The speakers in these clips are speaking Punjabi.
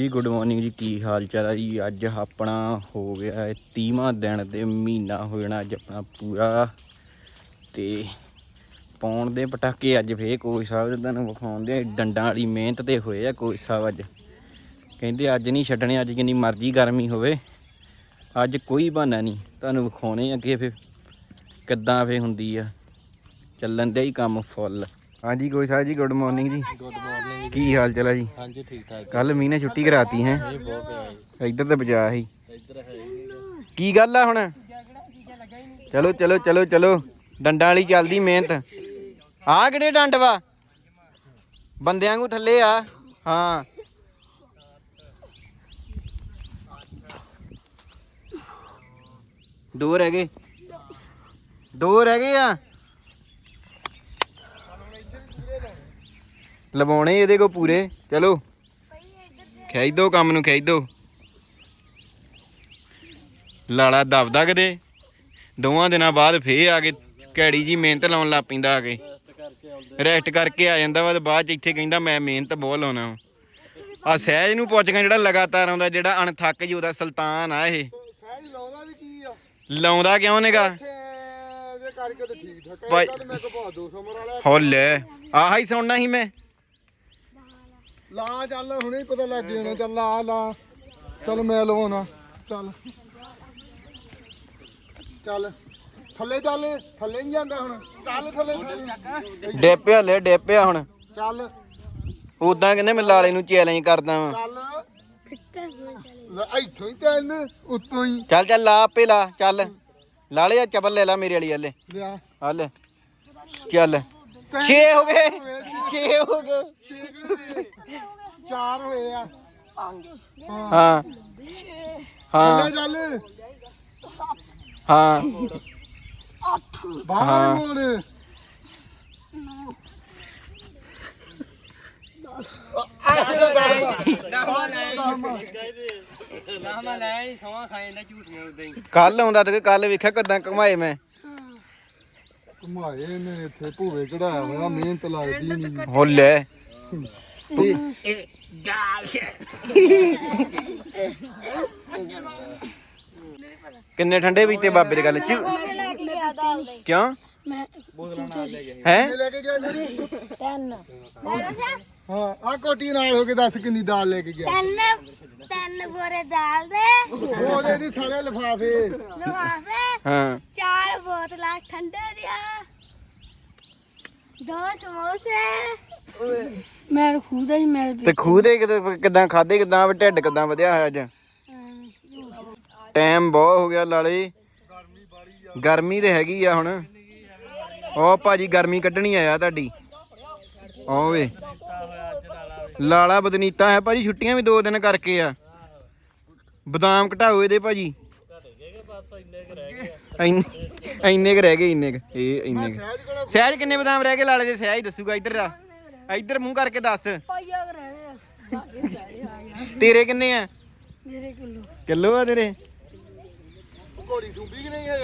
ਜੀ ਗੁੱਡ ਮਾਰਨਿੰਗ ਜੀ ਕੀ ਹਾਲ ਚਾਲ ਹੈ ਜੀ? ਅੱਜ ਆਪਣਾ ਹੋ ਗਿਆ ਹੈ 30ਵਾਂ ਦਿਨ ਤੇ ਮਹੀਨਾ ਹੋ ਜਾਣਾ ਅੱਜ ਆਪਣਾ ਪੂਰਾ। ਤੇ ਪਾਉਣ ਦੇ ਪਟਾਕੇ ਅੱਜ ਫੇਰ ਕੋਈ ਸਾਹਿਬ ਜਿੱਦਾਂ ਨੂੰ ਵਿਖਾਉਂਦੇ ਆ, ਡੰਡਾਂ ਵਾਲੀ ਮਿਹਨਤ ਤੇ ਹੋਏ ਆ ਕੋਈ ਸਾਹਿਬ ਅੱਜ। ਕਹਿੰਦੇ ਅੱਜ ਨਹੀਂ ਛੱਡਣੇ ਅੱਜ ਜਿੰਨੀ ਮਰਜ਼ੀ ਗਰਮੀ ਹੋਵੇ ਅੱਜ ਕੋਈ ਬਹਾਨਾ ਨਹੀਂ। ਤੁਹਾਨੂੰ ਵਿਖਾਉਣੇ ਅੱਗੇ ਕਿ ਕਿੱਦਾਂ ਫੇ ਹੁੰਦੀ ਆ। ਚੱਲਣ ਦੇ ਹੀ ਕੰਮ ਫੁੱਲ। ਹਾਂਜੀ ਕੋਈ ਸਾਹਿਬ ਜੀ ਗੁੱਡ ਮਾਰਨਿੰਗ ਜੀ। ਗੁੱਡ ਮਾਰਨਿੰਗ ਕੀ ਹਾਲ ਚਾਲ ਹੈ ਜੀ? ਹਾਂਜੀ ਠੀਕ ਠਾਕ ਕੱਲ ਮੀਂਹ ਨੇ ਛੁੱਟੀ ਕਰਾਤੀ ਹੈ। ਇਹ ਬਹੁਤ ਪਿਆ ਇੱਧਰ ਤੇ ਬਚਾ ਸੀ। ਇੱਧਰ ਹੈ। ਕੀ ਗੱਲ ਆ ਹੁਣ? ਚਲੋ ਚਲੋ ਚਲੋ ਚਲੋ। ਡੰਡਾਂ ਵਾਲੀ ਚੱਲਦੀ ਮਿਹਨਤ। ਆ ਕਿਹੜੇ ਡੰਡ ਵਾ? ਬੰਦਿਆਂ ਨੂੰ ਥੱਲੇ ਆ। ਹਾਂ। ਦੋ ਰਹਿ ਗਏ। ਦੋ ਰਹਿ ਗਏ ਆ? ਲਵਾਉਣੇ ਇਹਦੇ ਕੋ ਪੂਰੇ? ਚਲੋ। ਖਿੱਚ ਦੋ ਕੰਮ ਨੂੰ ਖਿੱਚ ਦੋ ਲਾਲਾ ਦਬਦਾ ਕਿਤੇ? ਦੋਵਾਂ ਦਿਨਾਂ ਬਾਅਦ ਫੇਰ ਆ ਕੇ ਕੈੜੀ ਜੀ ਮਿਹਨਤ ਲਾਉਣ ਲੱਗ ਪੈਂਦਾ ਆ ਕੇ। ਰੈਸਟ ਕਰਕੇ ਆ ਜਾਂਦਾ ਵਾ ਤੇ ਬਾਅਦ ਚ ਇੱਥੇ ਕਹਿੰਦਾ ਮੈਂ ਮਿਹਨਤ ਬਹੁਤ ਲਾਉਣਾ ਆ ਸਹਿਜ ਨੂੰ ਪੁੱਛ ਕੇ ਜਿਹੜਾ ਲਗਾਤਾਰ ਆਉਂਦਾ ਜਿਹੜਾ ਅਣਥੱਕ ਜੀ ਉਹਦਾ ਸੁਲਤਾਨ ਆ ਇਹ। ਸਹਿਜ ਲਾਉਂਦਾ ਵੀ ਕੀ ਆ? ਲਾਉਂਦਾ ਕਿਉਂ ਨੇਗਾ ਕਰਕੇ ਤਾਂ ਠੀਕ ਠਾਕ ਹੈ ਤਾਂ ਮੈਂ ਕੋ ਬਹੁਤ 200 ਮਰ ਵਾਲਾ। ਹੁੱਲ। ਆਹ ਹੀ ਸੁਣਨਾ ਸੀ ਮੈਂ। ਲਾ ਚੱਲ ਹੁਣੇ ਹੀ ਪਤਾ ਲੱਗ ਜਾਣਾ ਚੱਲ ਲਾ ਲਾ। ਚੱਲ ਮੈਂ ਲਵਾਉਣਾ ਚੱਲ। ਚੱਲ। ਥੱਲੇ ਚੱਲ ਥੱਲੇ ਨਹੀਂ ਜਾਂਦਾ ਹੁਣ। ਚੱਲ ਥੱਲੇ ਥੱਲੇ। ਡੇਪਿਆ ਲੈ ਡੇਪਿਆ ਹੁਣ। ਚੱਲ। ਉਦਾਂ ਕਹਿੰਦੇ ਮੈਂ ਲਾਲੇ ਨੂੰ ਚੈਲੰਜ ਕਰਦਾ ਵਾਂ। ਚੱਲ। ਲੈ, ਇੱਥੋਂ ਹੀ ਤੈਨ ਉੱਤੋਂ ਹੀ। ਚੱਲ ਚੱਲ ਲਾ ਆਪੇ ਲਾ ਚੱਲ। ਲਾਲੇ ਆ ਚੱਪਲ ਲੈ ਲਾ ਮੇਰੇ ਵਾਲੀ ਹਲੇ। ਲਿਆ। ਆ ਲੈ ਚੱਲ। 6 ਹੋ ਗਏ। 6 ਹੋ ਗਏ। ਹਾਂ। ਹਾਂ। ਚੱਲ ਹਾਂ। ਬਾਹਰ ਮੋੜ ਨਾ ਮੈਂ ਲੈ ਨਹੀਂ ਸੌਂ ਖਾਏ ਨਾ ਝੂਠ ਮੋੜਦੇ ਹੀ ਕੱਲ ਆਉਂਦਾ ਤੇ ਕੱਲ ਵੇਖਿਆ ਕਿਦਾਂ ਕਮਾਏ ਮੈਂ। ਘੁਮਾਏ ਨੇ ਇੱਥੇ ਭੂਵੇ ਚੜਾਇਆ ਹੋਇਆ ਮਿਹਨਤ ਲੱਗਦੀ ਨਹੀਂ ਕਿੰਨੇ ਠੰਡੇ ਪੀਤੇ ਬਾਬੇ ਦੀ ਗੱਲ? ਚ ਲੈ ਕੇ ਗਿਆ ਦਾਲ ਦੇ। ਕਿਉਂ? ਮੈਂ ਹੈ? ਲੈ ਕੇ ਗਿਆ ਮੇਰੀ? ਤਿੰਨ। ਹਾਂ ਆ ਕੋਟੀ ਨਾਲ ਹੋ ਕੇ ਦੱਸ ਕਿੰਨੀ ਦਾਲ ਲੈ ਕੇ ਗਿਆ। ਤਿੰਨ ਤਿੰਨ ਬੋਰੇ ਦਾਲ ਦੇ। ਉਹਦੇ ਨਹੀਂ ਸਾਲੇ ਲਫਾਫੇ। ਲਵਾਫੇ ਹਾਂ। ਚਾਰ ਬੋਤਲਾਂ ਠੰਡੇ ਦੀਆਂ। ਦੋ ਸਮੋਸੇ। ਮੈਂ ਖੁਦ ਹੀ, ਮੈਂ ਤੇ ਖੂਹ ਦੇ ਕਿਤੇ- ਕਿੱਦਾਂ ਖਾਦੇ ਕਿਦਾਂ ਢਿੱਡ ਕਿਦਾਂ ਵਧਿਆ ਹੋਇਆ ਅੱਜ? ਟਾਈਮ ਬਹੁਤ ਹੋ ਗਿਆ ਲਾਲੇ। ਗਰਮੀ ਤੇ ਹੈਗੀ ਆ ਹੁਣ। ਉਹ ਭਾਜੀ, ਗਰਮੀ ਕੱਢਣੀ ਆਇਆ ਤੁਹਾਡੀ। ਉਹ ਵੇ। ਲਾਲਾ ਬਦਨੀਤਾ ਹੈ ਭਾਜੀ, ਛੁੱਟੀਆਂ ਵੀ ਦੋ ਦਿਨ ਕਰਕੇ ਆ। ਬਦਾਮ ਘਟਾਓ ਇਹਦੇ ਭਾਜੀ। ਇੰਨੇ ਇੰਨੇ ਕੁ ਰਹਿ ਗਏ, ਇੰਨੇ ਕੁ। ਇਹ ਇੰਨੇ ਕੁ। ਸਹਿਜ ਕਿੰਨੇ ਬਦਾਮ ਰਹਿ ਗਏ ਲਾਲੇ ਦੇ? ਸਹਿਜ ਦੱਸੂਗਾ ਇੱਧਰ ਦਾ ਇੱਧਰ ਮੂੰਹ ਕਰਕੇ ਦੱਸ। ਪਾਈਆ ਕਰ ਰਹੇ ਤੇਰੇ ਕਿੰਨੇ ਆ? ਮੇਰੇ ਕਿਲੋ। ਕਿਲੋ ਆ ਤੇਰੇ? ਘੋੜੀ ਸੁੰਬੀ ਕਿ ਨਹੀਂ ਹੈ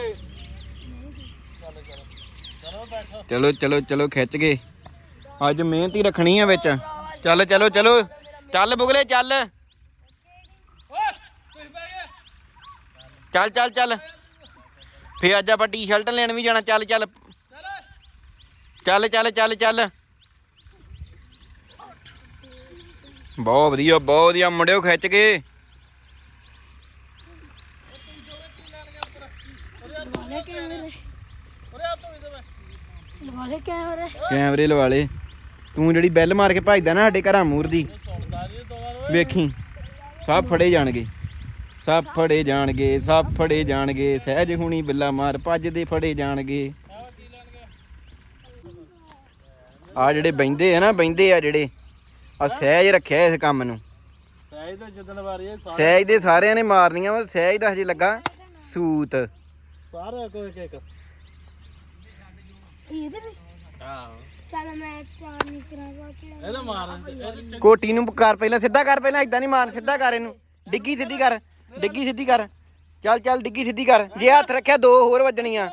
ਚਲੋ ਚਲੋ ਚਲੋ ਖਿੱਚ ਗਏ ਅੱਜ ਮਿਹਨਤ ਹੀ ਰੱਖਣੀ ਆ ਵਿੱਚ। ਚੱਲ ਚਲੋ ਚਲੋ। ਚੱਲ ਬੁਗਲੇ ਚੱਲ। ਚੱਲ ਚੱਲ ਚੱਲ। ਫੇ ਅੱਜ ਆਪਾਂ ਟੀ-ਸ਼ਰਟ ਲੈਣ ਵੀ ਜਾਣਾ। ਚੱਲ। ਚੱਲ। ਚੱਲ ਚੱਲ ਚੱਲ ਚੱਲ। ਬਹੁਤ ਵਧੀਆ ਬਹੁਤ ਵਧੀਆ ਮੁੰਡਿਓ ਖਿੱਚ ਕੇ। ਵਾਲੇ ਕੈਮਰੇ ਵਾਲੇ ਕੈਮਰੇ। ਕੈਮਰੇ ਲਵਾ ਲੇ ਤੂੰ ਜਿਹੜੀ ਬੈਲ ਮਾਰ ਕੇ ਭੱਜਦਾ ਨਾ ਸਾਡੇ ਘਰਾਂ ਮੂਰ ਦੀ ਵੇਖੀ ਸਭ ਫੜੇ ਜਾਣਗੇ। ਸਭ ਫੜੇ ਜਾਣਗੇ ਸਭ ਫੜੇ ਜਾਣਗੇ। ਸਹਿਜ ਹੁਣੀ ਬਿੱਲਾ ਮਾਰ ਭੱਜਦੇ ਫੜੇ ਜਾਣਗੇ। ਆ ਜਿਹੜੇ ਬੈੰਦੇ ਆ ਨਾ ਬੈੰਦੇ ਆ ਜਿਹੜੇ। ਆ ਸਹਿਜ ਰੱਖਿਆ ਇਸ ਕੰਮ ਨੂੰ। ਸਹਿਜ ਤਾਂ ਜਿੱਦਣ ਵਾਰੀ ਇਹ ਸਹਿਜ ਦੇ ਸਾਰਿਆਂ ਨੇ ਮਾਰਨੀਆਂ ਵਾ ਸਹਿਜ ਦਾ ਹਜੇ ਲੱਗਾ ਸੂਤ। ਸਾਰਾ ਕੋਈ ਇੱਕ ਇੱਕ। ਇਹਦੇ ਵੀ? ਆਹੋ। ਚੱਲ ਮੈਂ ਚਾਰ ਨਹੀਂ ਕਰਾਂਗਾ ਕਿ ਇਹਦਾ ਮਾਰ ਇਹਦੇ ਕੋਟੀ ਨੂੰ ਕਰ ਪਹਿਲਾਂ ਸਿੱਧਾ ਕਰ ਪਹਿਲਾਂ ਇਦਾਂ ਨਹੀਂ ਮਾਰ ਸਿੱਧਾ ਕਰ ਇਹਨੂੰ। ਡਿੱਗੀ ਸਿੱਧੀ ਕਰ ਡਿੱਗੀ ਸਿੱਧੀ ਕਰ। ਚੱਲ ਚੱਲ ਡਿੱਗੀ ਸਿੱਧੀ ਕਰ। ਜੇ ਹੱਥ ਰੱਖਿਆ ਦੋ ਹੋਰ ਵੱਜਣੀਆਂ।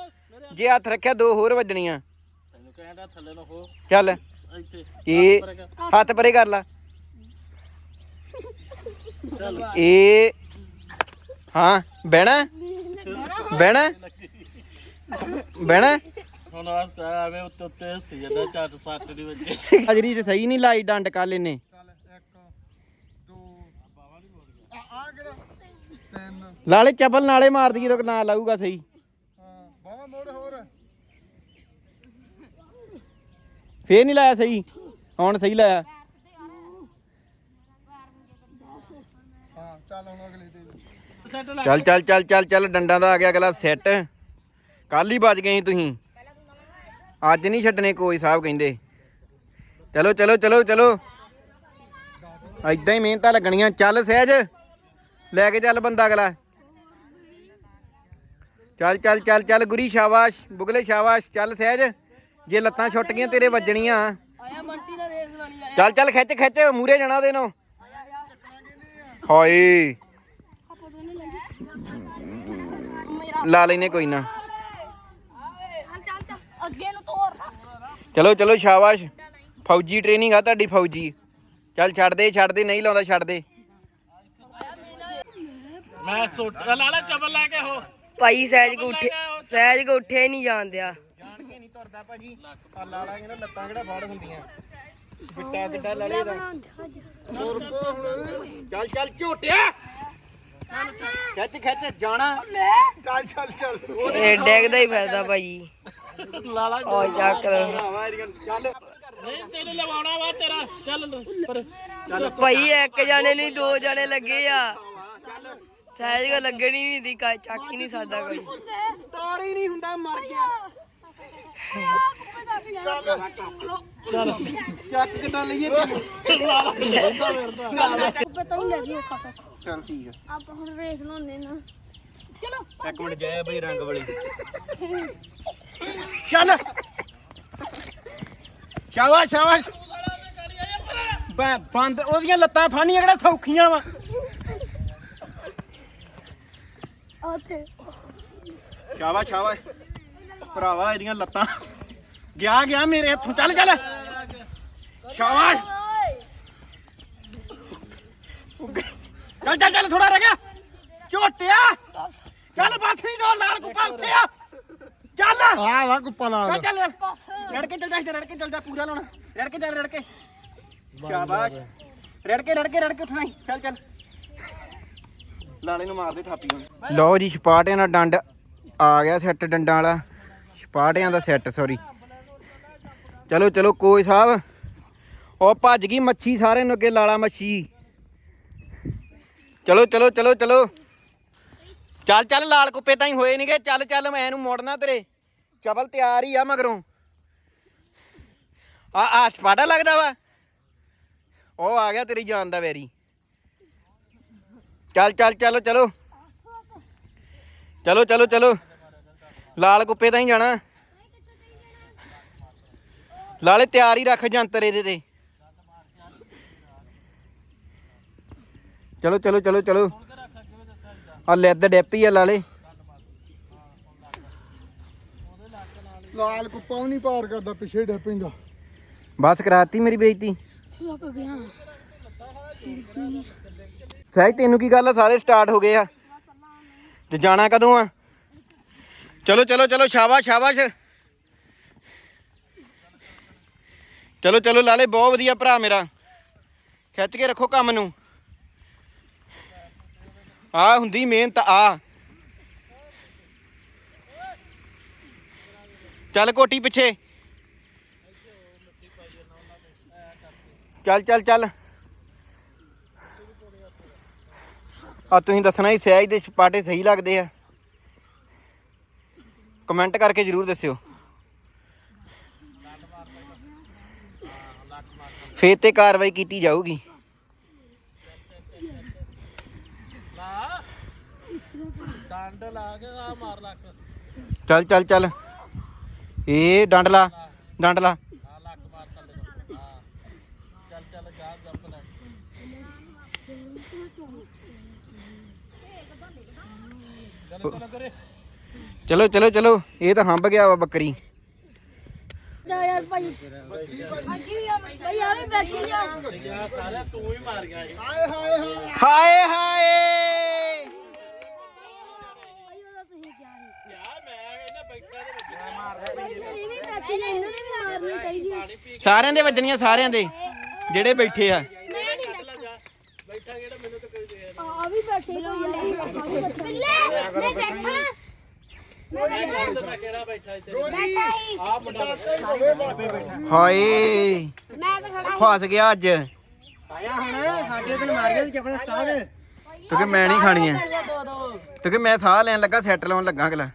ਜੇ ਹੱਥ ਰੱਖਿਆ ਦੋ ਹੋਰ ਵੱਜਣੀਆਂ। ਤੈਨੂੰ ਕਹਿੰਦਾ ਥੱਲੇ ਨੂੰ ਹੋ ਚੱਲ। ਇਹ ਹੱਥ ਪਰੇ ਕਰ। ਲਾ। ਇਹ ਹਾਂ ਬਹਿਣਾ? ਬਹਿਣਾ? ਬਹਿਣਾ? ਹੁਣ ਬਸ ਐਵੇਂ ਉੱਤੇ ਉੱਤੇ ਸੀ ਜਾਂਦਾ ਝੱਟ ਸੱਟ ਦੀ ਵੱਜੇ ਹਾਜ਼ਰੀ ਤੇ ਸਹੀ ਨਹੀਂ ਲਾਈ ਡੰਡ ਕਿਹੜਾ? ਤਿੰਨ। ਲਾਲੇ ਚਪਲ ਨਾਲੇ ਮਾਰ ਦਈਏ ਤਾਂ ਨਾ ਲਾਊਗਾ ਸਹੀ ਹਾਂ ਬਾਵਾ ਮੋੜ ਹੋਰ ਫੇਰ ਨਹੀਂ ਲਾਇਆ ਸਹੀ? ਹੁਣ ਸਹੀ ਲਾਇਆ? ਚੱਲ ਚੱਲ ਚੱਲ ਚੱਲ ਚੱਲ, ਡੰਡਾ ਦਾ ਆ ਗਿਆ ਅਗਲਾ ਸੈੱਟ ਕੱਲ ਹੀ ਬਚ ਗਏ ਤੁਸੀਂ। ਅੱਜ ਨਹੀਂ ਛੱਡਣੇ ਕੋਈ ਸਾਹਿਬ ਕਹਿੰਦੇ। ਚਲੋ ਚਲੋ ਚਲੋ ਚਲੋ। ਐਦਾਂ ਹੀ ਮਿਹਨਤਾਂ ਲੱਗਣੀਆਂ। ਚੱਲ ਸਹਿਜ। ਲੈ ਕੇ ਚੱਲ ਬੰਦਾ ਅਗਲਾ। ਚੱਲ ਚੱਲ ਚੱਲ ਚੱਲ, ਗੁਰੀ ਸ਼ਾਬਾਸ਼, ਬੁਗਲੇ ਸ਼ਾਬਾਸ਼। ਚੱਲ ਸਹਿਜ। ਜੇ ਲੱਤਾਂ ਛੁੱਟ ਗਈਆਂ ਤੇਰੇ ਵੱਜਣੀਆਂ। ਆਇਆ ਬੰਟੀ ਦਾ ਰੇਸ ਲਾਣੀ ਆਇਆ। ਚੱਲ ਚੱਲ ਖਿੱਚ ਖਿੱਚ ਮੂਰੇ ਜਾਣਾ ਉਹਦੇ ਨੂੰ। ਹਾਏ। ਲੈ ਲੈਨੇ ਕੋਈ ਨਾ। ਚੱਲ ਚੱਲ ਚੱਲ ਅੱਗੇ ਨੂੰ ਤੋਰ ਚਲੋ ਚਲੋ ਸ਼ਾਬਾਸ਼। ਫੌਜੀ ਟ੍ਰੇਨਿੰਗ ਆ ਤੁਹਾਡੀ ਫੌਜੀ। ਚੱਲ ਛੱਡ ਦੇ ਛੱਡ ਦੇ ਨਹੀਂ ਲਾਉਂਦਾ ਛੱਡ ਦੇ। ਮੈਂ ਸੁੱਟ ਲਾਲਾ ਚਪਲ ਲੈ ਕੇ ਹੋ। ਭਾਈ ਸਹਿਜ ਕੋ ਉੱਠੇ ਸਹਿਜ ਕੋ ਉੱਠਿਆ ਹੀ ਨਹੀਂ ਜਾਂਦਿਆ ਕੇ ਤੁਰਦਾ ਭਾਜੀ ਆ ਲਾਲਾ ਕਹਿੰਦਾ ਲੱਤਾਂ ਕਿਹੜਾ ਫੜ ਹੁੰਦੀਆਂ। ਬਿੱਟਾ ਕਿੱਡਾ ਲਾਲੇ ਦਾ ਚੱਲ ਚੱਲ ਝੋਟਿਆ। ਖਿੱਚ ਖਿੱਚ ਜਾਣਾ। ਚੱਲ ਚੱਲ ਚੱਲ। ਇਹ ਡੈਗਦਾ ਹੀ ਫਾਇਦਾ ਭਾਈ ਲਾਲਾ ਓ ਚੱਕ। ਲੈ। ਭਰਾਵਾ ਇਹਦੀਆਂ ਚੱਲ। ਨਹੀਂ ਤੈਨੂੰ ਲਵਾਉਣਾ ਵਾ ਤੇਰਾ। ਚੱਲ ਪਰ ਭਾਈ ਇੱਕ ਜਾਣੇ ਨਹੀਂ ਦੋ ਜਾਣੇ ਲੱਗੇ ਆ। ਸਹਿਜ ਕੋ ਲੱਗਣੀ ਨਹੀਂ ਦੀ ਕਾ ਚੱਕ ਹੀ ਨਹੀਂ ਸਕਦਾ ਕੋਈ। ਤਾਰ ਹੀ ਨਹੀਂ ਹੁੰਦਾ ਮਰ ਗਿਆ। ਚੱਲ। ਚੱਕ ਕਿੱਦਾਂ ਲਈਏ ਤੈਨੂੰ ਪਤਾ ਹੀ ਲੱਗੀ ਔਖਾ ਸੌਖਾ ਚੱਲ। ਠੀਕ ਆ ਆਪਾਂ ਹੁਣ ਰੇਸ ਲਾਉਂਦੇ ਨਾ ਚਲੋ। ਇੱਕ ਮਿੰਟ ਜੈ ਬਈ ਰੰਗ ਵਾਲੀ ਚੱਲ ਸ਼ਾਬਾਸ਼ ਸ਼ਾਬਾਸ਼ ਬੈ- ਬੰਦ ਉਹਦੀਆਂ ਲੱਤਾਂ ਫਾਣੀਆਂ ਕਿਹੜਾ ਸੌਖੀਆਂ ਵਾ ਉੱਥੇ ਸ਼ਾਬਾਸ਼ ਸ਼ਾਬਾਸ਼। ਭਰਾਵਾ ਇਹਦੀਆਂ ਲੱਤਾਂ। ਗਿਆ ਗਿਆ ਮੇਰੇ ਹੱਥੋਂ। ਚੱਲ ਚੱਲ। ਸ਼ਾਬਾਸ਼। ਚੱਲ ਚੱਲ ਚੱਲ ਥੋੜਾ ਰਹਿ ਗਿਆ। ਝੋਟਿਆ। ਚੱਲ ਬਸ ਨਹੀਂ ਦੋ ਲਾਲ ਕੁੱਪਾ ਉੱਥੇ ਆ। ਚੱਲ। ਆ ਵਾ ਕੁੱਪਾ ਲਾ ਚੱਲ ਚੱਲ। ਰੜ ਕੇ ਚੱਲ ਜਾ ਰੜ ਕੇ ਚੱਲ ਜਾ ਪੂਰਾ ਲਾਉਣਾ। ਰੜ ਕੇ ਚੱਲ ਰੜ ਕੇ ਸ਼ਾਬਾਸ਼। ਰੜ ਕੇ ਰੜ ਕੇ ਰੜ ਕੇ ਉੱਠਣਾ। ਚੱਲ ਚੱਲ। ਲਾਲੇ ਨੂੰ ਮਾਰ ਦੇ ਥਾਪੀ ਹੁਣ। ਲਓ ਜੀ ਛਪਾਟਿਆਂ ਦਾ ਡੰਡ ਆ ਗਿਆ ਸੈੱਟ ਡੰਡਾਂ ਵਾਲਾ। ਪਾਟਿਆਂ ਦਾ ਸੈੱਟ ਸੌਰੀ ਚਲੋ ਚਲੋ ਕੋਈ ਸਾਹਿਬ। ਉਹ ਭੱਜ ਗਈ ਮੱਛੀ ਸਾਰੇ ਨੂੰ ਅੱਗੇ, ਲਾਲਾ ਮੱਛੀ। ਚਲੋ ਚਲੋ ਚਲੋ ਚਲੋ। ਚੱਲ ਚੱਲ, ਲਾਲ ਕੁੱਪੇ ਤਾਂ ਹੀ ਹੋਏ ਨਹੀਂਗੇ ਚੱਲ ਚੱਲ, ਮੈਂ ਇਹਨੂੰ ਮੋੜਨਾ ਤੇਰੇ। ਚਵਲ ਤਿਆਰ ਹੀ ਆ ਮਗਰੋਂ। ਆ ਆ ਛਪਾਟਾ ਲੱਗਦਾ ਵਾ। ਉਹ ਆ ਗਿਆ ਤੇਰੀ ਜਾਨ ਦਾ ਵੈਰੀ। ਚੱਲ ਚੱਲ, ਚਲੋ ਚਲੋ। ਚਲੋ ਚਲੋ ਚਲੋ। ਲਾਲ ਕੁੱਪੇ ਤਾਂ ਹੀ ਜਾਣਾ। ਲਾਲੇ ਤਿਆਰ ਹੀ ਰੱਖ ਜੰਤਰ ਇਹਦੇ ਤੇ। ਚਲੋ ਚਲੋ ਚਲੋ ਚਲੋ। ਆ ਲੈਦ ਡੈਪੀ ਆ ਲਾਲੇ। ਲਾਲ ਕੁੱਪਾ ਵੀ ਨਹੀਂ ਪਾਰ ਕਰਦਾ ਪਿੱਛੇ ਡੱਪੇਗਾ ਬਸ ਕਰਾਤੀ ਮੇਰੀ ਬੇਇੱਜ਼ਤੀ। ਗਿਆ। ਸਹਿਜ ਤੈਨੂੰ ਕੀ ਗੱਲ ਆ? ਸਾਰੇ ਸਟਾਰਟ ਹੋ ਗਏ ਆ। ਤੇ ਜਾਣਾ ਕਦੋਂ ਆ? ਚਲੋ ਚਲੋ ਚਲੋ, ਸ਼ਾਬਾਸ਼ ਸ਼ਾਬਾਸ਼। ਚਲੋ ਚਲੋ ਲਾਲੇ ਬਹੁਤ ਵਧੀਆ ਭਰਾ ਮੇਰਾ। ਖਿੱਚ ਕੇ ਰੱਖੋ ਕੰਮ ਨੂੰ। ਆ ਹੁੰਦੀ ਮਿਹਨਤ, ਆ। ਚੱਲ ਕੋਟੀ ਪਿੱਛੇ। ਚੱਲ ਚੱਲ ਚੱਲ। ਆ ਤੁਸੀਂ ਦੱਸਣਾ ਹੀ ਸਹਿਜ ਦੇ ਸਪਾਟੇ ਸਹੀ ਲੱਗਦੇ ਆ। ਕਮੈਂਟ ਕਰਕੇ ਜਰੂਰ ਦੱਸਿਓ। ਫੇਰ ਤੇ ਕਾਰਵਾਈ ਕੀਤੀ ਜਾਊਗੀ। ਡੰਡ ਲਾ ਕੇ ਆ ਮਾਰ ਲੱਕ ਚੱਲ ਚੱਲ ਚੱਲ। ਇਹ ਡੰਡ ਲਾ ਡੰਡ ਲਾ ਆ ਲੱਕ ਮਾਰ ਥੱਲੇ ਨੂੰ। ਹਾਂ ਚੱਲ ਚੱਲ, ਜਾ, ਜੰਪ ਲੈ। ਚਲੋ ਚਲੋ ਕਰੇ ਚਲੋ ਚਲੋ ਚਲੋ। ਇਹ ਤਾਂ ਹੰਬ ਗਿਆ ਵਾ ਬੱਕਰੀ। ਜਾ ਯਾਰ ਭਾਈ। ਭਾਈ ਆ ਵੀ ਬੈਠੀ ਜਾ ਹਾਏ ਹਾਏ। ਹਾਏ ਹਾਏ ਹਾਏ ਭਾਈ ਮੇਰੀ ਵੀ ਬੈਠੀ ਜਾ ਇਹਨੂੰ ਵੀ ਮਾਰਨੀ ਚਾਹੀਦੀ ਸਾਰਿਆਂ ਦੇ ਵੱਜਣੀਆਂ ਸਾਰਿਆਂ ਦੇ ਜਿਹੜੇ ਬੈਠੇ ਆ। ਮੈਂ ਨਹੀਂ ਬੈਠਾ। ਬੈਠਾ ਜਿਹੜਾ ਮੈਨੂੰ ਤਾਂ ਕੋਈ ਦੇ ਆ ਵੀ ਬੈਠੇ। ਬਿੱਲੇ ਮੈਂ ਬੈਠਾ। ਮੈਂ ਬੈਠਾ ਬੈਠਾ ਹੀ ਹਾਏ। ਮੈਂ ਤਾਂ ਖੜਾ ਫਸ ਗਿਆ ਅੱਜ। ਆਇਆ ਹੁਣ ਸਾਡੇ ਦਿਨ ਮਾਰੀਆਂ ਤੇ ਚੱਪਣਾ ਸਟਾਰਟ ਕਿਉਂਕਿ ਮੈਂ ਨਹੀਂ ਖਾਣੀਆਂ? ਕਿਉਂਕਿ ਮੈਂ ਸਾਹ ਲੈਣ ਲੱਗਾ ਸੈੱਟ ਲਾਉਣ ਲੱਗਾ ਅਗਲਾ।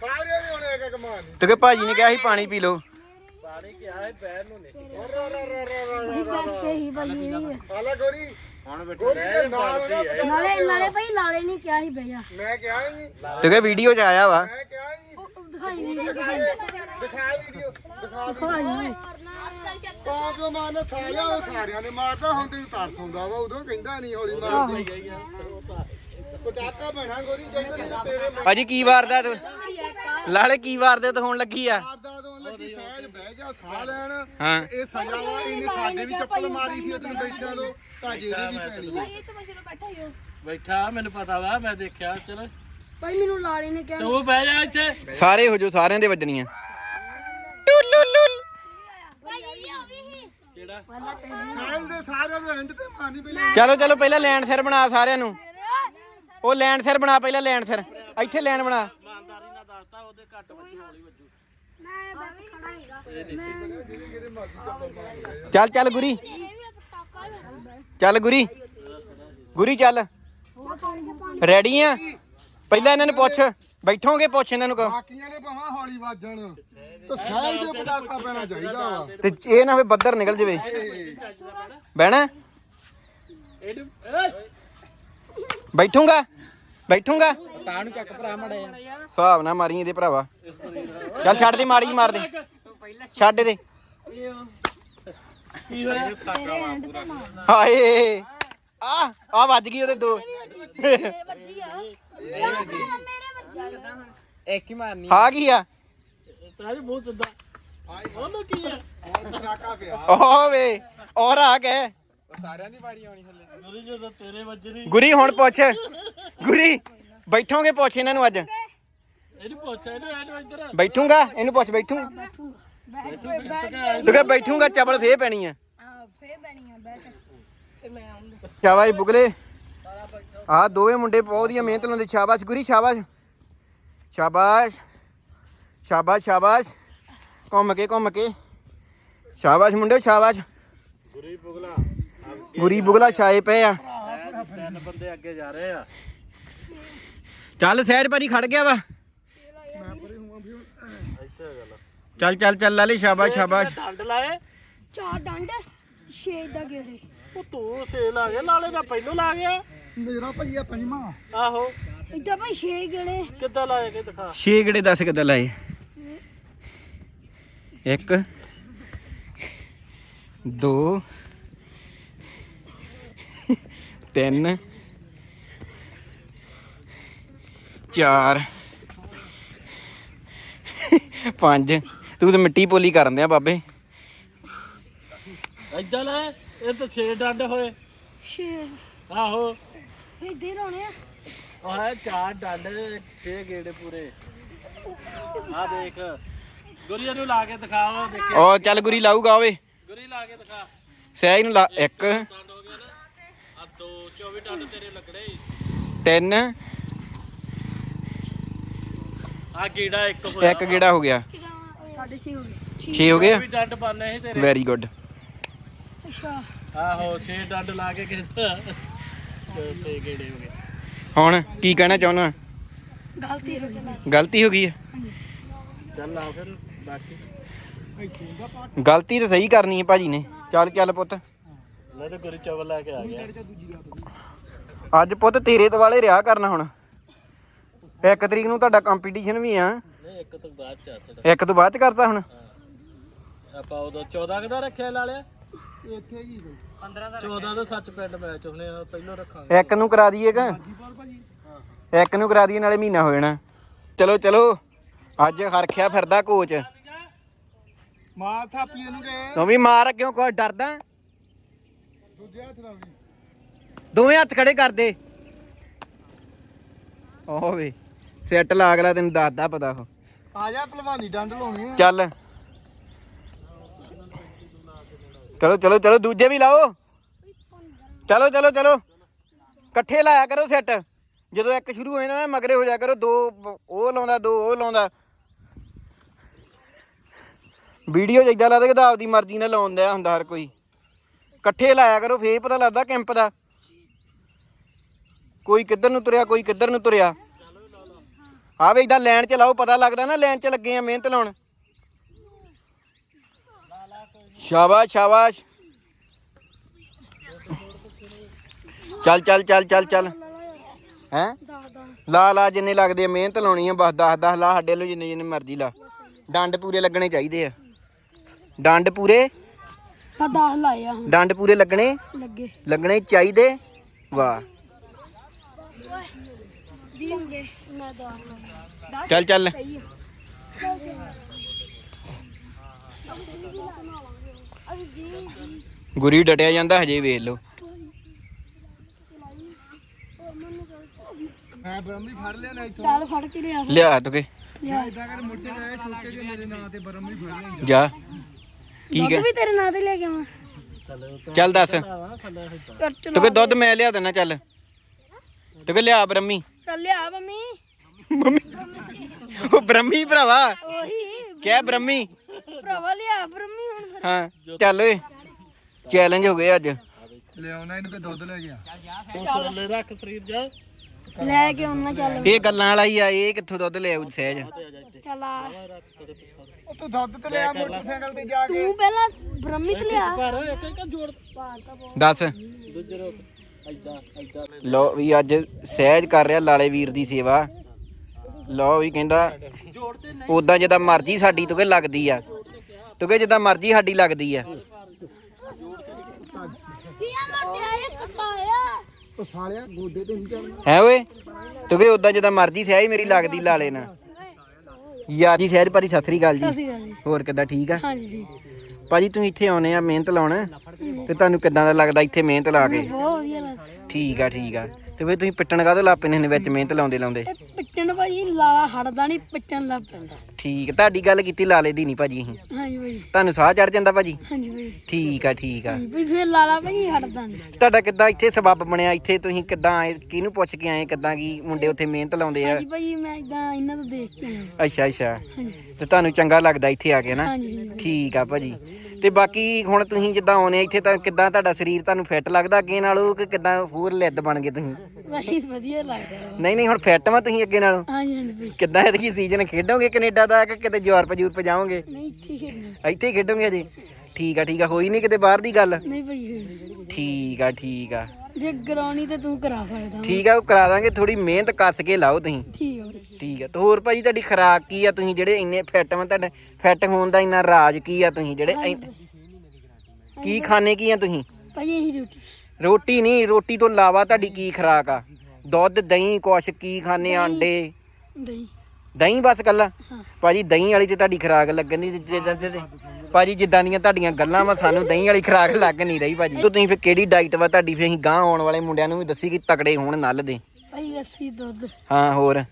ਸਾਰਿਆਂ ਨੇ ਹੁਣ ਇੱਕ ਇੱਕ ਮਾਰਨੀ ਕਿਉਂਕਿ ਭਾਜੀ ਨੇ ਕਿਹਾ ਸੀ ਪਾਣੀ ਪੀ ਲਓ। ਬੈਠੇ ਹੀ ਭਾਈ ਹਾਲਾ ਗੋਰੀ। ਹੁਣ ਗੋਰੀ ਦੇ ਨਾਲ ਨਾਲੇ ਨਾਲੇ ਭਾਈ ਲਾਲੇ ਨਹੀਂ ਕਿਹਾ ਸੀ ਬਹਿ ਜਾ। ਮੈਂ ਕਿਹਾ ਹੀ ਨਹੀਂ। ਕਿਉਂਕਿ ਵੀਡੀਓ 'ਚ ਆਇਆ ਵਾ? ਮੈਂ ਕਿਹਾ ਹੀ ਨਹੀਂ। ਦਿਖਾਈ ਵੀਡੀਓ ਦਿਖਾ ਵੀਡੀਓ। ਦਿਖਾ ਦਿਖਾਈ ਤਾਂ ਜੋ ਮਾਰਨਾ ਸਾਰਿਆਂ ਉਹ ਸਾਰਿਆਂ ਨੇ ਮਾਰਦਾ ਹੁਣ ਤੈਨੂੰ ਤਰਸ ਆਉਂਦਾ ਵਾ ਉਦੋਂ ਕਹਿੰਦਾ ਨਹੀਂ ਹੌਲੀ ਮਾਰਦੀ ਪਟਾਕਾ ਬਣਾ ਗੋਰੀ ਚਾਹੀਦਾ ਨਹੀਂ ਤਾਂ ਤੇਰੇ ਭਾਜੀ ਕੀ ਵਾਰਦਾ ਤੂੰ? ਲਾਲੇ ਕੀ ਵਾਰਦੇ ਦਿਖਾਉਣ ਲੱਗੀ ਆ? ਮਾਰਦਾ ਤੋਂ ਲੱਗੀ ਸਹਿਜ ਬਹਿ ਜਾ ਸਾਹ ਲੈਣ। ਹਾਂ। ਇਹ ਸਜ਼ਾ ਵਾ ਇਹਨੇ ਸਾਡੇ ਵੀ ਚੱਪਲ ਮਾਰੀ ਸੀ ਉਦੋਂ ਬੈਠਿਆਂ ਤੋਂ ਤਾਂ ਜਿਹਦੀ ਵੀ ਪੈਣੀ ਹੈ ਇਹ ਤਾਂ ਮੈਂ ਚਲੋ ਬੈਠਾ ਹੀ ਹੋ। ਬੈਠਾ ਮੈਨੂੰ ਪਤਾ ਵਾ ਮੈਂ ਦੇਖਿਆ ਚਲੋ। ਭਾਈ ਮੈਨੂੰ ਲਾਲੇ ਨੇ ਕਿਹਾ ਤੂੰ ਬਹਿ ਜਾ ਇੱਥੇ। ਸਾਰੇ ਹੋ ਜੋ ਸਾਰਿਆਂ ਦੇ ਵੱਜਣੀਆਂ ਟੁਲੁਲੁਲ ਭਾਈ ਇਹ ਆ। ਵੀ ਹੀ ਕਿਹੜਾ? ਸਹਿਜ ਦੇ ਸਾਰਿਆਂ ਦੇ ਐਂਡ ਤੇ ਮਾਰਨੀ ਪਈ ਚਲੋ ਚਲੋ ਪਹਿਲਾਂ ਲੈਂਡ ਸਿਰ ਬਣਾ ਸਾਰਿਆਂ ਨੂੰ। ਉਹ ਲੈਂਡ ਸਿਰ ਬਣਾ ਪਹਿਲਾਂ ਲੈਂਡ ਸਿਰ। ਇੱਥੇ ਲੈਣ ਬਣਾ। ਇਮਾਨਦਾਰੀ ਨਾਲ ਦੱਸਤਾ ਉਹਦੇ ਘੱਟ ਵੱਜੀ ਹੌਲੀ ਵੱਜੂ। ਚੱਲ ਚੱਲ ਗੁਰੀ। ਚੱਲ ਗੁਰੀ। ਗੁਰੀ ਚੱਲ। ਰੈਡੀ ਆ? ਪਹਿਲਾਂ ਇਹਨਾਂ ਨੂੰ ਪੁੱਛ। ਬੈਠੋਗੇ ਪੁੱਛ ਇਹਨਾਂ ਨੂੰ ਕਹੋ। ਬਾਕੀਆਂ ਨੇ ਭਾਵੇਂ ਹੌਲੀ ਵੱਜਣ। ਤੇ ਸਹਿਜ ਦੇ ਪਟਾਕਾ ਪੈਣਾ ਚਾਹੀਦਾ ਵਾ। ਤੇ ਇਹ ਨਾ ਹੋਵੇ ਬੱਦਰ ਨਿਕਲ ਜਵੇ। ਬਹਿਣਾ। ਬੈਠੂਗਾ। ਬੈਠੂਗਾ। ਤਾਂ ਨੂੰ ਚੱਕ ਭਰਾ ਮੜਿਆ। ਹਿਸਾਬ ਨਾ ਮਾਰੀ ਇਹਦੇ ਭਰਾਵਾ। ਚੱਲ ਛੱਡ ਦੇ ਮਾੜੀ ਜਿਹੀ ਮਾਰ ਦੇ। ਛੱਡ ਦੇ। ਕੀ ਹੋਇਆ ਹਾਏ। ਆ ਆ ਵੱਜ ਗਈ ਉਹਦੇ ਦੋ। ਮੇਰੇ ਬੱਚੀ ਆ ਮੇਰੇ ਬੱਚੀ ਇੱਕ ਹੀ ਮਾਰਨੀ ਆ। ਕੀ ਆ ਸਾਜ ਬਹੁਤ ਸਿੱਧਾ ਉਹਨੂੰ ਕੀ ਆ ਹੁਣ ਪਟਾਕਾ ਪਿਆ ਓ ਵੇ ਔਰ ਆ ਗਏ ਉਹਦੀ ਜਦੋਂ ਤੇਰੇ ਵੱਜਣੀ। ਗੁਰੀ ਹੁਣ ਪੁੱਛ। ਗੁਰੀ ਬੈਠੋਗੇ ਪੁੱਛ ਇਹਨਾਂ ਨੂੰ ਅੱਜ। ਇਹਨੂੰ ਪੁੱਛ ਇਹਨੂੰ ਇਹਨੂੰ ਇੱਧਰ। ਬੈਠੂਗਾ? ਇਹਨੂੰ ਪੁੱਛ ਬੈਠੂ। ਤੂੰ ਕਹ ਬੈਠੂਗਾ ਚਬਲ ਫੇ ਪੈਣੀ ਆ। ਫੇਰ ਬਣੀ ਆ ਬੈਠ ਫੇਰ ਮੈਂ ਆਉਂਦਾ ਸ਼ਾਬਾਸ਼ ਬੁਗਲੇ। ਆ ਦੋਵੇਂ ਮੁੰਡੇ ਬਹੁਤ ਹੀ ਮਿਹਨਤ ਲਾਉਂਦੇ ਸ਼ਾਬਾਸ਼ ਗੁਰੀ ਸ਼ਾਬਾਸ਼। ਸ਼ਾਬਾਸ਼। ਸ਼ਾਬਾਸ਼ ਸ਼ਾਬਾਸ਼। ਘੁੰਮ ਕੇ ਘੁੰਮ ਕੇ। ਸ਼ਾਬਾਸ਼ ਮੁੰਡੇ ਸ਼ਾਬਾਸ਼। ਗੁਰੀ ਬੁਗਲਾ। ਗੁਰੀ ਬੁਗਲਾ ਛਾਏ ਪਏ ਆ। ਤਿੰਨ ਬੰਦੇ ਅੱਗੇ ਜਾ ਰਹੇ ਆ। ਚੱਲ ਸਹਿਜ ਭਾਜੀ ਖੜ ਗਿਆ ਵਾ। ਚੱਲ ਚੱਲ ਚੱਲ ਲਾਲੀ ਸ਼ਾਬਾਸ਼ ਸ਼ਾਬਾਸ਼। ਡੰਡ ਲਾਏ? ਚਾਰ ਡੰਡ ਛੇ ਦਾ ਗੇੜੇ। ਉਹ ਤੂੰ ਸੇ ਲਾ ਗਿਆ ਨਾਲੇ ਦਾ ਪਹਿਲੋਂ ਲਾ ਗਿਆ। ਮੇਰਾ ਭਈਆ ਪੰਜਵਾਂ। ਆਹੋ। ਇਦਾਂ ਭਾਈ ਛੇ ਗੇੜੇ। ਕਿੱਦਾਂ ਲਾਏ ਕੇ ਦਿਖਾ? ਛੇ ਗੜੇ ਦੱਸ ਕਿੱਦਾਂ ਲਾਏ? ਇੱਕ ਦੋ ਤਿੰਨ ਚਾਰ। ਪੰਜ। ਤੂੰ ਤਾਂ ਮਿੱਟੀ ਪੋਲੀ ਕਰਨ ਦਿਆ ਬਾਬੇ। ਏਦਾਂ ਲਾਏ ਇਹ ਤਾਂ 6 ਡੰਡ ਹੋਏ। ਛੇ। ਆਹੋ। ਹੀ ਲਾਉਣੇ ਆ। ਉਹ ਹੈ ਚਾਰ ਡੰਡ 6 ਗੇੜੇ ਪੂਰੇ। ਆ ਦੇਖ। ਗੁਰੀਆ ਨੂੰ ਲਾ ਕੇ ਦਿਖਾ ਉਹ ਦੇਖੇ ਉਹ ਚੱਲ ਗੁਰੀ ਲਾਊਗਾ ਓਏ। ਗੁਰੀ ਲਾ ਕੇ ਦਿਖਾ। ਸਹਿਜ ਨੂੰ ਲਾ ਇੱਕ। ਡੰਡ ਹੋ ਗਿਆ ਨਾ। ਆ ਦੋ 24 ਡੰਡ ਤੇਰੇ ਲੱਗਣੇ। ਤਿੰਨ। ਆ ਗੀੜਾ ਇੱਕ ਹੋਇਆ ਇੱਕ ਗੇੜਾ ਹੋ ਗਿਆ। ਸਾਡੇ ਛੇ ਹੋ ਗਏ। 6 ਹੋ ਗਏ ਵੀ ਡੰਡ ਪਾਣੇ ਸੀ ਤੇਰੇ। ਵੈਰੀ ਗੁੱਡ ਅੱਛਾ। ਆਹੋ 6 ਡੰਡ ਲਾ ਕੇ ਕਹਿੰਦਾ। 6 ਗੇੜੇ ਹੋ ਗਏ। ਹੁਣ ਕੀ ਕਹਿਣਾ ਚਾਹੁੰਦਾ? ਗਲਤੀ ਹੋ ਗਈ ਗਲਤੀ ਹੋ ਗਈ ਹੈ ਚੱਲ ਆ ਫਿਰ ਬਾਕੀ। ਗਲਤੀ ਤਾਂ ਸਹੀ ਕਰਨੀ ਹੈ ਭਾਜੀ ਨੇ। ਚੱਲ ਚੱਲ ਪੁੱਤ। ਲੈ ਤੇ ਗੁਰੀ ਚਵਲ ਲੈ ਕੇ ਆ ਗਿਆ। ਅੱਜ ਪੁੱਤ ਤੇਰੇ ਦੁਆਲੇ ਰਿਹਾ ਕਰਨਾ ਹੁਣ। ਇੱਕ ਤਰੀਕ ਨੂੰ ਤੁਹਾਡਾ ਕੰਪੀਟੀਸ਼ਨ ਵੀ ਆ। ਨਹੀਂ ਇੱਕ ਤੋਂ ਬਾਅਦ ਚ ਆ ਥੋੜਾ ਇੱਕ ਤੋਂ ਬਾਅਦ ਚ ਕਰਤਾ ਹੁਣ? ਆਪਾਂ ਉਦੋਂ 14 ਕਦਾ ਰੱਖਿਆ ਲਾ ਲਿਆ? ਇੱਥੇ ਕੀ ਕੋਈ 14 ਦਾ ਸੱਚ ਪਿੰਡ ਮੈਚ ਹੁਣੇ ਆ ਪਹਿਲਾਂ ਰੱਖਾਂਗੇ। ਇੱਕ ਨੂੰ ਕਰਾ ਦਈਏਗਾ ਇੱਕ ਨੂੰ ਕਰਾ ਦਈਏ ਨਾਲੇ ਮਹੀਨਾ ਹੋ ਜਾਣਾ। ਚਲੋ ਚਲੋ। ਅੱਜ ਹਰਖਿਆ ਫਿਰਦਾ ਕੋਚ। ਮਾਰ ਥਾਪੀ ਇਹਨੂੰ ਗਏ ਤੂੰ ਵੀ ਮਾਰ ਕਿਉਂ ਕੋਈ ਡਰਦਾ? ਦੂਜੇ ਹੱਥ ਨਾਲ ਵੀ। ਦੋਵੇਂ ਹੱਥ ਖੜੇ ਕਰ ਦੇ ਓਹ ਵੇ। ਸੈੱਟ ਲਾ ਅਗਲਾ ਤੈਨੂੰ ਦੱਸਦਾ ਪਤਾ ਉਹ। ਆ ਜਾ ਭਲਵਾਨੀ ਡੰਡ ਲਾਉਣੀ ਆ। ਚੱਲ। ਚਲੋ ਚਲੋ ਚਲੋ ਦੂਜੇ ਵੀ ਲਾਓ। ਚਲੋ ਚਲੋ ਚਲੋ। ਇਕੱਠੇ ਲਾਇਆ ਕਰੋ ਸੈੱਟ। ਜਦੋਂ ਇੱਕ ਸ਼ੁਰੂ ਹੋ ਜਾਂਦਾ ਨਾ ਮਗਰੇ ਹੋ ਜਾ ਕਰੋ ਦੋ ਉਹ ਲਾਉਂਦਾ ਦੋ ਉਹ ਲਾਉਂਦਾ। ਵੀਡੀਓ ਜਿੱਦਾਂ ਲੱਗਦਾ ਕਿ ਆਪਦੀ ਮਰਜ਼ੀ ਨਾਲ ਲਾਉਂਦਾ ਹੁੰਦਾ ਹਰ ਕੋਈ। ਇਕੱਠੇ ਲਾਇਆ ਕਰੋ ਫੇਰ ਪਤਾ ਲੱਗਦਾ ਕੈਂਪ ਦਾ। ਕੋਈ ਕਿੱਧਰ ਨੂੰ ਤੁਰਿਆ ਕੋਈ ਕਿੱਧਰ ਨੂੰ ਤੁਰਿਆ। ਆ ਵੇ ਇਦਾਂ ਲਾਈਨ ਚ ਲਾਓ ਪਤਾ ਲੱਗਦਾ ਨਾ ਲਾਈਨ ਚ ਲੱਗੇ ਆ ਮਿਹਨਤ ਲਾਉਣ। ਸ਼ਾਬਾਸ਼ ਸ਼ਾਬਾਸ਼। ਚੱਲ ਚੱਲ ਚੱਲ ਚੱਲ ਚੱਲ। ਹੈ? ਲਾ ਲਾ ਜਿੰਨੇ ਲੱਗਦੇ ਆ ਮਿਹਨਤ ਲਾਉਣੀ ਆ ਬਸ 10 10 ਲਾ ਸਾਡੇ ਲੋ ਜਿੰਨੇ ਜਿੰਨੇ ਮਰਜ਼ੀ ਲਾ। ਡੰਡ ਪੂਰੇ ਲੱਗਣੇ ਚਾਹੀਦੇ ਆ। ਡੰਡ ਪੂਰੇ? ਆ 10 ਲਾਏ ਆ ਡੰਡ ਪੂਰੇ ਲੱਗਣੇ? ਲੱਗੇ। ਲੱਗਣੇ ਚਾਹੀਦੇ? ਵਾਹ। ਦੀਂਗੇ ਮੈਂ 10 ਚੱਲ ਚੱਲ। ਗੁਰੀ ਡਟਿਆ ਜਾਂਦਾ ਹਜੇ ਵੇਖ ਲਓ। ਮੈਂ ਬ੍ਰਹਮੀ ਫੜ ਲਿਆ ਨਾ ਇੱਥੋਂ। ਚੱਲ ਫੜ ਕੇ ਲਿਆ ਲਿਆ ਤੁਕੇ ਮੈਂ ਇਦਾਂ ਕਰ ਮੁੜ ਕੇ ਗਏ ਛੁੱਟੇ ਜੇ ਮੇਰੇ ਨਾਂ ਤੇ ਬ੍ਰਹਮੀ ਫੜ ਲਿਆ। ਜਾ। ਕੀ ਦੁੱਧ ਕਹਿ ਵੀ ਤੇਰੇ ਨਾਂ ਤੇ ਲੈ ਕੇ ਆਵਾਂ। ਚੱਲ ਦੱਸ। ਤੁਕੇ ਦੁੱਧ ਮੈਂ ਲਿਆ ਦੇਣਾ ਚੱਲ। ਤੁਕੇ ਲਿਆ ਬ੍ਰਹਮੀ। ਚੱਲ ਲਿਆ ਮੰਮੀ। ਮੰਮੀ। ਉਹ ਬ੍ਰਹਮੀ ਭਰਾਵਾ। ਉਹੀ। ਕਿਆ ਬ੍ਰਹਮੀ? ਭਰਾਵਾ ਲਿਆ ਬ੍ਰਹਮੀ ਹੁਣ ਫਿਰ। ਹਾਂ ਚੱਲ ਓਏ। ਚੈਲੰਜ ਹੋ ਗਏ ਅੱਜ। ਲਿਆਉਣਾ ਇਹਨੂੰ ਤੇ ਦੁੱਧ ਲੈ ਗਿਆ ਤੂੰ ਚੱਲੇ ਰੱਖ ਸਰੀਰ ਜਾ। ਲੈ ਕੇ ਆਉਣਾ ਚੱਲ। ਇਹ ਗੱਲਾਂ ਵਾਲਾ ਹੀ ਆ ਇਹ ਕਿੱਥੋਂ ਦੁੱਧ ਲਿਆ ਉਹ ਸਹਿਜ? ਚੱਲ ਆ। ਉਹ ਤੂੰ ਦੁੱਧ ਤੇ ਲਿਆ ਮੋਟਰਸਾਈਕਲ ਤੇ ਜਾ ਕੇ। ਤੂੰ ਪਹਿਲਾਂ ਬ੍ਰਹਮੀ ਤੇ ਲਿਆ। ਪਰ ਇੱਕ ਇੱਕ ਜੋੜ। ਦੱਸ। ਦੂਜੇ ਰੋਕ। ਐਦਾਂ ਐਦਾਂ ਲੋ ਵੀ ਅੱਜ ਸਹਿਜ ਕਰ ਰਿਹਾ ਲਾਲੇ ਵੀਰ ਦੀ ਸੇਵਾ। ਲੋ ਵੀ ਕਹਿੰਦਾ ਉਦਾਂ ਜਿੱਦਾਂ ਮਰਜ਼ੀ ਸਾਡੀ ਤੁਕੇ ਲੱਗਦੀ ਆ। ਤੁਕੇ ਜਿੱਦਾਂ ਮਰਜ਼ੀ ਸਾਡੀ ਲੱਗਦੀ ਆ। ਕੀ ਤੇ ਹੈ ਓਏ? ਤੁਕੇ ਉਦਾਂ ਜਿੱਦਾਂ ਮਰਜ਼ੀ ਸਹਿਜ ਮੇਰੀ ਲੱਗਦੀ ਲਾਲੇ ਨਾਲ। ਯਾਰ ਜੀ ਸਹਿਜ ਭਾਜੀ ਸਤਿ ਸ੍ਰੀ ਅਕਾਲ ਜੀ। ਅਸੀਂ ਗੱਲ ਜੀ। ਹੋਰ ਕਿੱਦਾਂ ਠੀਕ ਆ? ਹਾਂਜੀ ਭਾਜੀ ਤੁਸੀਂ ਇੱਥੇ ਆਉਨੇ ਆ ਮਿਹਨਤ ਲਾਉਣ ਤੇ ਤੁਹਾਨੂੰ ਕਿੱਦਾਂ ਦਾ ਲੱਗਦਾ ਇੱਥੇ ਮਿਹਨਤ ਲਾ ਕੇ? ਬਹੁਤ ਵਧੀਆ ਲੱਗਦਾ। ਠੀਕ ਆ ਠੀਕ ਆ। ਤੇ ਫਿਰ ਤੁਸੀਂ ਪਿੱਟਣ ਕਾਹਦੇ ਲਾਪੇ ਨੇ ਵਿੱਚ ਮਿਹਨਤ ਲਾਉਂਦੇ ਲਾਉਂਦੇ। ਇਹ ਪਿੱਟਣ ਭਾਜੀ ਲਾਲਾ ਹਟਦਾ ਨਹੀਂ ਪਿੱਟਣ ਲੱਗ ਪੈਂਦਾ। ਠੀਕ ਤੁਹਾਡੀ ਗੱਲ ਕੀਤੀ ਲਾਲੇ ਦੀ ਨਹੀਂ ਭਾਜੀ ਅਸੀਂ। ਹਾਂਜੀ ਭਾਜੀ। ਤੁਹਾਨੂੰ ਸਾਹ ਚੜ ਜਾਂਦਾ ਭਾਜੀ? ਹਾਂਜੀ ਭਾਜੀ। ਠੀਕ ਆ ਠੀਕ ਆ। ਵੀ ਫਿਰ ਲਾਲਾ ਭਾਜੀ ਹਟਦਾ ਨਹੀਂ ਤੁਹਾਡਾ ਕਿੱਦਾਂ ਇੱਥੇ ਸਬੱਬ ਬਣਿਆ? ਇੱਥੇ ਤੁਸੀਂ ਕਿੱਦਾਂ ਆਏ? ਕਿਹਨੂੰ ਪੁੱਛ ਕੇ ਆਏ ਕਿੱਦਾਂ ਕੀ ਮੁੰਡੇ ਉੱਥੇ ਮਿਹਨਤ ਲਾਉਂਦੇ ਆ? ਹਾਂਜੀ ਭਾਜੀ ਮੈਂ ਇਦਾਂ ਇਹਨਾਂ ਤੋਂ ਦੇਖ ਕੇ ਆਇਆ। ਅੱਛਾ ਅੱਛਾ। ਹਾਂਜੀ। ਤੇ ਤੁਹਾਨੂੰ ਚੰਗਾ ਲੱਗਦਾ ਇੱਥੇ ਆ ਕੇ ਨਾ? ਹਾਂਜੀ। ਠੀਕ ਆ ਭਾਜੀ। ਤੇ ਬਾਕੀ ਹੁਣ ਤੁਸੀਂ ਜਿੱਦਾਂ ਆਉਨੇ ਇੱਥੇ ਤਾਂ ਕਿੱਦਾਂ ਤੁਹਾਡਾ ਸਰੀਰ ਤੁਹਾਨੂੰ ਫਿੱਟ ਲੱਗਦਾ ਅੱਗੇ ਨਾਲੋਂ ਕਿ ਕਿੱਦਾਂ ਹੋਰ ਲਿੱਦ ਬਣ ਗਏ ਤੁਸੀਂ? ਭਾਜੀ ਵਧੀਆ ਲੱਗਦਾ। ਨਹੀਂ ਨਹੀਂ ਹੁਣ ਫਿੱਟ ਵਾ ਤੁਸੀਂ ਅੱਗੇ ਨਾਲੋਂ? ਹਾਂਜੀ ਹਾਂਜੀ ਕਿੱਦਾਂ ਐਤਕੀ ਸੀਜ਼ਨ ਖੇਡੋਗੇ ਕੈਨੇਡਾ ਦਾ ਕਿ ਕਿਤੇ ਯੂਰਪ ਯੂਰਪ ਜਾਓਗੇ? ਨਹੀਂ ਇੱਥੇ ਹੀ ਖੇਡਣਾ। ਇੱਥੇ ਹੀ ਖੇਡੋਗੇ ਅਜੇ ਠੀਕ ਆ ਠੀਕ ਆ ਹੋਈ ਨਹੀਂ ਕਿਤੇ ਬਾਹਰ ਦੀ ਗੱਲ? ਨਹੀਂ ਭਾਜੀ ਠੀਕ ਆ ਠੀਕ ਆ। ਜੇ ਕਰਾਉਣੀ ਤੇ ਤੂੰ ਕਰਾ ਸਕਦਾ। ਠੀਕ ਆ ਉਹ ਕਰਾ ਦਾਂਗੇ ਥੋੜੀ ਮਿਹਨਤ ਕੱਸ ਕੇ ਲਾਓ ਤੁਸੀਂ। ਠੀਕ ਹੈ ਭਾਜੀ ਠੀਕ ਆ ਤੇ ਹੋਰ ਭਾਜੀ ਤੁਹਾਡੀ ਖੁਰਾਕ ਕੀ ਆ? ਤੁਸੀਂ ਜਿਹੜੇ ਇੰਨੇ ਫਿੱਟ ਵਾ ਤੁਹਾਡਾ ਫਿੱਟ ਹੋਣ ਦਾ ਇੰਨਾ ਰਾਜ ਕੀ ਆ ਤੁਸੀਂ ਜਿਹੜੇ ਇੰਨ- ਕੀ ਖਾਣੇ ਕੀ ਆ ਤੁਸੀਂ? ਭਾਜੀ ਇਹੀ ਡਿਊਟੀ ਰੋਟੀ ਨਹੀਂ ਰੋਟੀ ਤੋਂ ਇਲਾਵਾ ਤੁਹਾਡੀ ਕੀ ਖੁਰਾਕ ਆ? ਦੁੱਧ ਦਹੀਂ ਕੁਛ ਕੀ ਖਾਣੇ ਆਂਡੇ? ਦਹੀਂ। ਦਹੀਂ ਬਸ ਕੱਲਾ? ਹਾਂ। ਭਾਜੀ ਦਹੀਂ ਵਾਲੀ ਤੇ ਤੁਹਾਡੀ ਖੁਰਾਕ ਲੱਗਣ ਦੀ ਜਿੱਦਾਂ ਤੇ ਭਾਜੀ ਜਿੱਦਾਂ ਦੀਆਂ ਤੁਹਾਡੀਆਂ ਗੱਲਾਂ ਵਾ ਸਾਨੂੰ ਦਹੀਂ ਵਾਲੀ ਖੁਰਾਕ ਲੱਗ ਨਹੀਂ ਰਹੀ ਭਾਜੀ। ਤੇ ਤੁਸੀਂ ਫਿਰ ਕਿਹੜੀ ਡਾਈਟ ਵਾ ਤੁਹਾਡੀ? ਫਿਰ ਅਸੀਂ ਗਾਂ ਆਉਣ ਵਾਲੇ ਮੁੰਡਿਆਂ ਨੂੰ ਵੀ ਦੱਸੀ ਕਿ ਤਕੜੇ ਹੋਣ ਨੱਲ ਦੇ। ਭਾਜੀ ਲੱਸੀ ਦੁੱਧ। ਹਾਂ ਹੋਰ?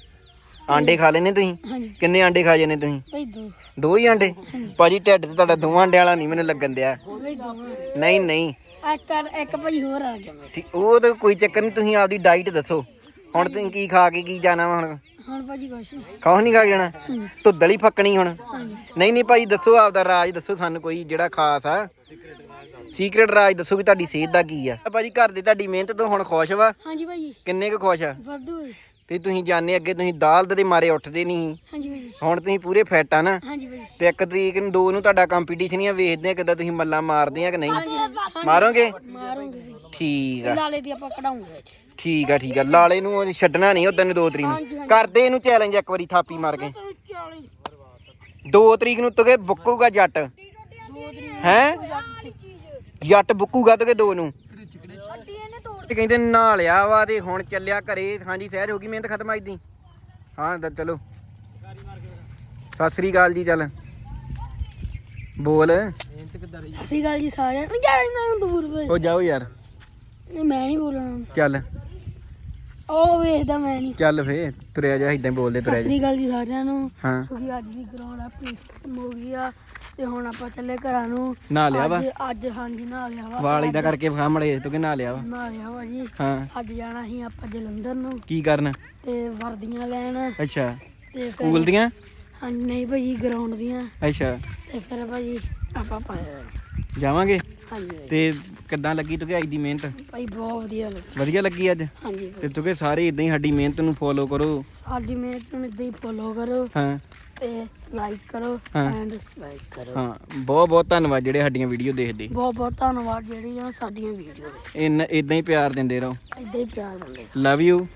ਆਂਡੇ ਖਾ ਲੈਨੇ ਤੁਸੀਂ? ਕਿੰਨੇ ਆਂਡੇ ਖਾ ਜਾਂਦੇ ਤੁਸੀਂ? ਭਾਈ ਦੋ। ਦੋ ਹੀ ਆਂਡੇ? ਭਾਜੀ ਢਿੱਡ ਤੇ ਤੁਹਾਡਾ ਦੋਵਾਂ ਆਂਡਿਆਂ ਵਾਲਾ ਨਹੀਂ ਮੈਨੂੰ ਲੱਗਣ ਦਿਆ। ਭਾਈ ਦੋ। ਨਹੀਂ ਨਹੀਂ। ਇੱਕ ਇੱਕ ਭਾਜੀ ਹੋਰ ਆ ਗਿਆ ਉਹ ਤਾਂ ਕੋਈ ਚੱਕਰ ਨਹੀਂ ਤੁਸੀਂ ਆਪਦੀ ਡਾਈਟ ਦੱਸੋ। ਹੁਣ ਤੁਸੀਂ ਕੀ ਖਾ ਕੇ ਕੀ ਜਾਣਾ ਵਾ ਹੁਣ? ਹੁਣ ਭਾਜੀ ਕੁਛ ਨਹੀਂ। ਖਾ ਕੇ ਜਾਣਾ? ਧੁੱਦਲ ਹੀ ਫੱਕਣੀ ਹੁਣ। ਨਹੀਂ ਨਹੀਂ ਭਾਈ ਦੱਸੋ ਆਪਦਾ ਰਾਜ ਦੱਸੋ ਸਾਨੂੰ ਕੋਈ ਜਿਹੜਾ ਖਾਸ ਆ। ਸੀਕ੍ਰੇਟ ਰਾਜ ਦੱਸੋ ਕਿ ਤੁਹਾਡੀ ਸਿਹਤ ਦਾ ਕੀ ਆ। ਭਾਜੀ ਘਰ ਦੀ ਤੁਹਾਡੀ ਮਿਹਨਤ ਤੋਂ ਹੁਣ ਖੁਸ਼ ਵਾ? ਹਾਂਜੀ ਭਾਜੀ। ਕਿੰਨੇ ਕੁ ਖੁਸ਼ ਆ? ਵਾਧੂ ਹੈ। ਤੇ ਤੁਸੀਂ ਜਾਣੇ ਅੱਗੇ ਤੁਸੀਂ ਦਾਲਦ ਦੇ ਮਾਰੇ ਉੱਠਦੇ ਨਹੀਂ। ਹਾਂਜੀ ਭਾਜੀ। ਹੁਣ ਤੁਸੀਂ ਪੂਰੇ ਫਿੱਟ ਆ ਨਾ। ਹਾਂਜੀ ਭਾਜੀ। ਤੇ ਇੱਕ ਤਰੀਕ ਨੂੰ ਦੋ ਨੂੰ ਤੁਹਾਡਾ ਕੰਪੀਟੀਸ਼ਨ ਹੀ ਆ ਵੇਖਦੇ ਆ ਕਿੱਦਾਂ ਤੁਸੀਂ ਮੱਲਾਂ ਮਾਰਦੇ ਆ ਕਿ ਨਹੀਂ। ਮਾਰੋਗੇ? ਮਾਰੂੰਗੇ ਜੀ। ਠੀਕ ਆ। ਲਾਲੇ ਦੀ ਆਪਾਂ ਕਢਾਉਂਗੇ ਠੀਕ ਆ ਠੀਕ ਆ। ਲਾਲੇ ਨੂੰ ਛੱਡਣਾ ਨਹੀਂ ਉਦੋਂ ਨੂੰ ਦੋ ਤਰੀਕ ਨੂੰ। ਕਰਦੇ ਇਹਨੂੰ ਚੈਲੰਜ ਇੱਕ ਵਾਰੀ ਥਾਪੀ ਮਾਰ ਕੇ। 40 ਦੋ ਤਰੀਕ ਨੂੰ ਤੁਗੇ ਬੁੱਕੂਗਾ ਜੱਟ। ਦੋ ਦਿਨ ਹੈ? ਜੱਟ ਬੁੱਕੂਗਾ ਤੁਗੇ ਦੋ ਨੂੰ। ਤੇ ਕਹਿੰਦੇ ਨਹਾ ਲਿਆ ਵਾ ਤੇ ਹੁਣ ਚੱਲਿਆ ਘਰੇ। ਹਾਂਜੀ ਸਹਿਜ ਹੋ ਗਈ ਮਿਹਨਤ ਖਤਮ ਆਈ ਦੀ। ਹਾਂ ਦ- ਚਲੋ। ਸਤਿ ਸ੍ਰੀ ਅਕਾਲ ਜੀ ਚੱਲ। ਬੋਲ। ਸਤਿ ਸ਼੍ਰੀ ਅਕਾਲ ਜੀ ਸਾਰਿਆਂ ਨੂੰ। ਯਾਰ ਇਹਨਾਂ ਨੂੰ ਦੂਰ ਉਹ ਜਾਓ ਯਾਰ। ਮੈਂ ਨਹੀਂ ਬੋਲਣਾ। ਚੱਲ। ਉਹ ਵੇਖਦਾ ਮੈਂ ਨਹੀਂ ਚੱਲ ਫੇ ਤੁਰਿਆ ਜਾ ਇਦਾਂ ਬੋਲਦੇ ਸਤਿ ਤੁਰਿਆ ਜਾ। ਸ਼੍ਰੀ ਅਕਾਲ ਜੀ ਸਾਰਿਆਂ ਨੂੰ। ਹਾਂ। ਕਿਉਂਕਿ ਅੱਜ ਦੀ ਗਰਾਊਂਡ ਆਪਣੀ ਖਤਮ ਹੋ ਗਈ ਆ ਤੇ ਹੁਣ ਆਪਾਂ ਚੱਲੇ ਘਰਾਂ ਨੂੰ। ਨਹਾ ਲਿਆ ਵਾ। ਅੱਜ ਅੱਜ ਹਾਂਜੀ ਨਹਾ ਲਿਆ ਵਾ। ਵਾਲ ਇਦਾਂ ਕਰਕੇ ਵਿਖਾ ਮੜੇ ਤੂੰ ਕਿ ਨਹਾ ਲਿਆ ਵਾ? ਨਹਾ ਲਿਆ ਵਾ ਜੀ। ਹਾਂ। ਅੱਜ ਜਾਣਾ ਸੀ ਆਪਾਂ ਜਲੰਧਰ ਨੂੰ। ਕੀ ਕਰਨ? ਤੇ ਵਰਦੀਆਂ ਲੈਣ। ਅੱਛਾ। ਤੇ ਫਿਰ- ਸਕੂਲ ਦੀਆਂ? ਹਾਂਜੀ ਨਹੀਂ ਭਾਜੀ ਗਰਾਊਂਡ ਦੀਆਂ। ਅੱਛਾ। ਤੇ ਫਿਰ ਭਾਜੀ ਆਪਾਂ ਪਾਇਆ ਜਾਵਾਂਗੇ? ਹਾਂਜੀ ਤੇ ਕਿੱਦਾਂ ਲੱਗੀ ਤੂੰ ਕਿ ਅੱਜ ਦੀ ਮਿਹਨਤ? ਭਾਈ ਬਹੁਤ ਵਧੀਆ ਲੱਗਾ। ਵਧੀਆ ਲੱਗੀ ਅੱਜ? ਹਾਂਜੀ ਤੇ ਭਾਈ। ਤੂੰ ਕਿ ਸਾਰੇ ਇਦਾਂ ਹੀ ਸਾਡੀ ਮਿਹਨਤ ਨੂੰ ਫੋਲੋ ਕਰੋ? ਸਾਡੀ ਮਿਹਨਤ ਨੂੰ ਇਦਾਂ ਹੀ ਫੋਲੋ ਕਰੋ ਹਾਂ। ਤੇ ਲਾਈਕ ਕਰੋ ਹਾਂ। ਐਂਡ ਸਬਸਕ੍ਰਾਈਬ ਕਰੋ। ਹਾਂ ਬਹੁਤ ਬਹੁਤ ਧੰਨਵਾਦ ਜਿਹੜੇ ਸਾਡੀਆਂ ਵੀਡੀਓ ਦੇਖਦੇ। ਬਹੁਤ ਬਹੁਤ ਧੰਨਵਾਦ ਜਿਹੜੀਆਂ ਸਾਡੀਆਂ ਵੀਡੀਓ ਇਨ ਇਦਾਂ ਹੀ ਪਿਆਰ ਦਿੰਦੇ ਰਹੋ। ਇਦਾਂ ਹੀ ਪਿਆਰ ਦਿੰਦੇ love you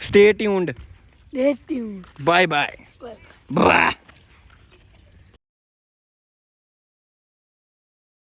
stay tuned the tune bye bye bye bye